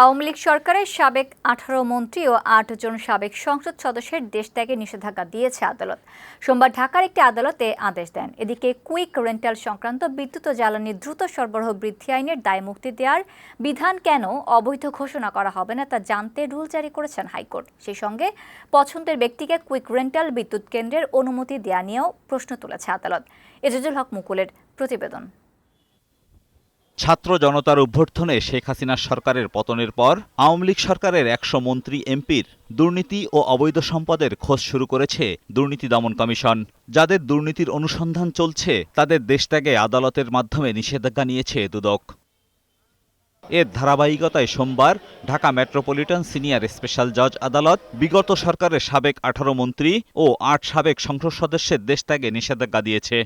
আওয়ামী লীগ সরকারের সাবেক আঠারো মন্ত্রী ও আট জন সাবেক সংসদ সদস্যের দেশ ত্যাগে নিষেধাজ্ঞা দিয়েছে আদালত। সোমবার ঢাকার একটি আদালতে আদেশ দেন। এদিকে কুইক রেন্টাল সংক্রান্ত বিদ্যুৎ ও জ্বালানি দ্রুত সরবরাহ বৃদ্ধি আইনের দায় মুক্তি দেওয়ার বিধান কেন অবৈধ ঘোষণা করা হবে না তা জানতে রুল জারি করেছেন হাইকোর্ট। সেই সঙ্গে পছন্দের ব্যক্তিকে কুইক রেন্টাল বিদ্যুৎ কেন্দ্রের অনুমতি দেওয়া নিয়েও প্রশ্ন তুলেছে আদালত। এজাজুল হক মুকুলের প্রতিবেদন। ছাত্র জনতার অভ্যর্থনে শেখ হাসিনার সরকারের পতনের পর আওয়ামী লীগ সরকারের একশো মন্ত্রী, এমপির দুর্নীতি ও অবৈধ সম্পদের খোঁজ শুরু করেছে দুর্নীতি দমন কমিশন। যাদের দুর্নীতির অনুসন্ধান চলছে, তাদের দেশত্যাগে আদালতের মাধ্যমে নিষেধাজ্ঞা নিয়েছে দুদক। এর ধারাবাহিকতায় সোমবার ঢাকা মেট্রোপলিটন সিনিয়র স্পেশাল জজ আদালত, বিগত সরকারের সাবেক আঠারো মন্ত্রী ও আট সাবেক সংসদ সদস্যের দেশত্যাগে নিষেধাজ্ঞা দিয়েছে।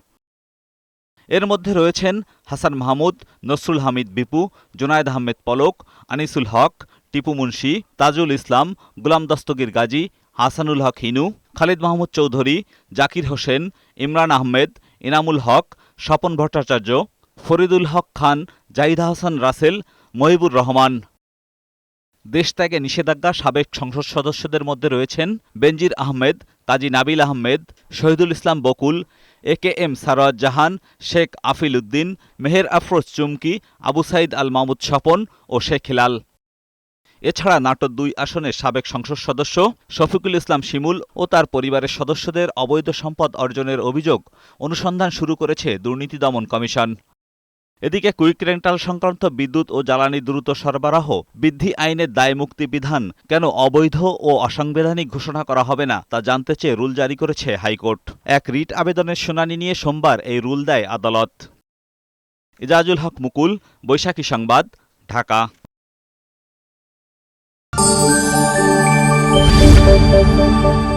এর মধ্যে রয়েছেন হাসান মাহমুদ, নসরুল হামিদ বিপু, জোনায়েদ আহমেদ পলক, আনিসুল হক, টিপু মুন্সি, তাজুল ইসলাম, গুলাম দস্তগীর গাজী, হাসানুল হক হিনু, খালিদ মাহমুদ চৌধুরী, জাকির হোসেন, ইমরান আহমেদ, ইনামুল হক, স্বপন ভট্টাচার্য, ফরিদুল হক খান, জাহিদ হাসান রাসেল, মহিবুর রহমান। দেশত্যাগে নিষেধাজ্ঞা সাবেক সংসদ সদস্যদের মধ্যে রয়েছেন Benazir Ahmed, Kazi Nabil Ahmed, Shahidul Islam Bakul, A K M সারোয়াজ Jahan, Sheikh Afil Uddin, Meher Afroz Chumki, Abu Sayeed Al Mahmud Swapan ও শেখ হিলাল। এছাড়া নাটোর দুই আসনের সাবেক সংসদ সদস্য শফিকুল ইসলাম শিমুল ও তার পরিবারের সদস্যদের অবৈধ সম্পদ অর্জনের অভিযোগ অনুসন্ধান শুরু করেছে দুর্নীতি দমন কমিশন। এদিকে কুইক রেন্টাল সংক্রান্ত বিদ্যুৎ ও জ্বালানি দ্রুত সরবরাহ বৃদ্ধি আইনের দায় মুক্তি বিধান কেন অবৈধ ও অসাংবিধানিক ঘোষণা করা হবে না তা জানতে চেয়ে রুল জারি করেছে হাইকোর্ট এক রিট আবেদনের শুনানি নিয়ে সোমবার এই রুল দেয় আদালত ইজাজুল হক মুকুল, বৈশাখী সংবাদ, ঢাকা Thank you.